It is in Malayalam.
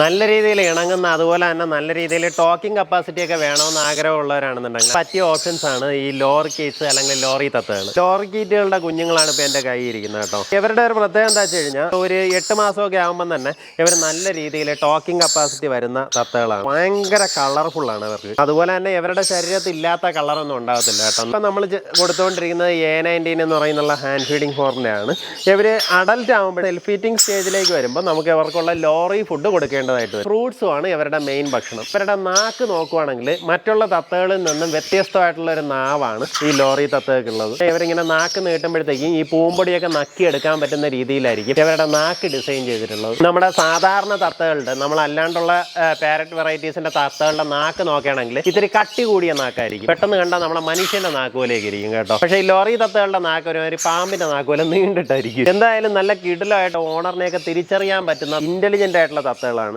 നല്ല രീതിയിൽ ഇണങ്ങുന്ന അതുപോലെ തന്നെ നല്ല രീതിയിൽ ടോക്കിംഗ് കപ്പാസിറ്റി ഒക്കെ വേണമെന്ന് ആഗ്രഹമുള്ളവരാണെന്നുണ്ടെങ്കിൽ പറ്റിയ ഓപ്ഷൻസ് ആണ് ഈ ലോറി കേസ് അല്ലെങ്കിൽ ലോറി തത്തകൾ. ലോറി കീറ്റുകളുടെ കുഞ്ഞുങ്ങളാണ് ഇപ്പോൾ എന്റെ കൈ ഇരിക്കുന്നത് കേട്ടോ. ഇവരുടെ ഒരു പ്രത്യേകത എന്താ വെച്ച് കഴിഞ്ഞാൽ ഒരു എട്ട് മാസമൊക്കെ ആകുമ്പോൾ തന്നെ ഇവർ നല്ല രീതിയിൽ ടോക്കിംഗ് കപ്പാസിറ്റി വരുന്ന തത്തകളാണ്. ഭയങ്കര കളർഫുൾ ആണ് ഇവർക്ക്. അതുപോലെ തന്നെ ഇവരുടെ ശരീരത്തിൽ ഇല്ലാത്ത കളറൊന്നും ഉണ്ടാകത്തില്ല കേട്ടോ. ഇപ്പം നമ്മൾ കൊടുത്തുകൊണ്ടിരിക്കുന്നത് എ നയന്റീൻ എന്ന് പറയുന്ന ഹാൻഡ് ഫീഡിംഗ് ഫോറിന്റെ ആണ് ഇവർ അഡൽറ്റ് ആകുമ്പോൾ സെൽഫ് ഫീറ്റിംഗ് സ്റ്റേജിലേക്ക് വരുമ്പോൾ നമുക്ക് ഇവർക്കുള്ള ലോറി ഫുഡ് കൊടുക്കേണ്ടതായിട്ട് വരും. ഫ്രൂട്ട്സും ആണ് ഇവരുടെ മെയിൻ ഭക്ഷണം. ഇവരുടെ നാക്ക് നോക്കുവാണെങ്കിൽ മറ്റുള്ള തത്തകളിൽ നിന്നും വ്യത്യസ്തമായിട്ടുള്ള ഒരു നാവാണ് ഈ ലോറി തത്തകൾക്കുള്ളത്. ഇവരിങ്ങനെ നാക്ക് നീട്ടുമ്പോഴത്തേക്കും ഈ പൂമ്പൊടിയൊക്കെ നക്കി എടുക്കാൻ പറ്റുന്ന രീതിയിലായിരിക്കും ഇവരുടെ നാക്ക് ഡിസൈൻ ചെയ്തിട്ടുള്ളത്. നമ്മുടെ സാധാരണ തത്തകളുടെ നമ്മൾ അല്ലാണ്ടുള്ള പാരറ്റ് വെറൈറ്റീസിന്റെ തത്തകളുടെ നാക്ക് നോക്കുകയാണെങ്കിൽ ഇത്തിരി കട്ടി കൂടിയ നാക്കായിരിക്കും. പെട്ടെന്ന് കണ്ടാൽ നമ്മുടെ മനുഷ്യന്റെ നാക്ക് പോലെയൊക്കെ ഇരിക്കും കേട്ടോ. പക്ഷേ ഈ ലോറി തത്തകളുടെ നാക്ക് ഒരുമാതിരി ഒരു പാമ്പിന്റെ നാക്ക് പോലെ നീണ്ടിട്ടായിരിക്കും. എന്തായാലും നല്ല കിടിലായിട്ട് ഓണറിനെയൊക്കെ തിരിച്ചറിയാൻ പറ്റുന്ന ഇന്റലിജന്റ് ആയിട്ടുള്ള തത്തകളാണ്.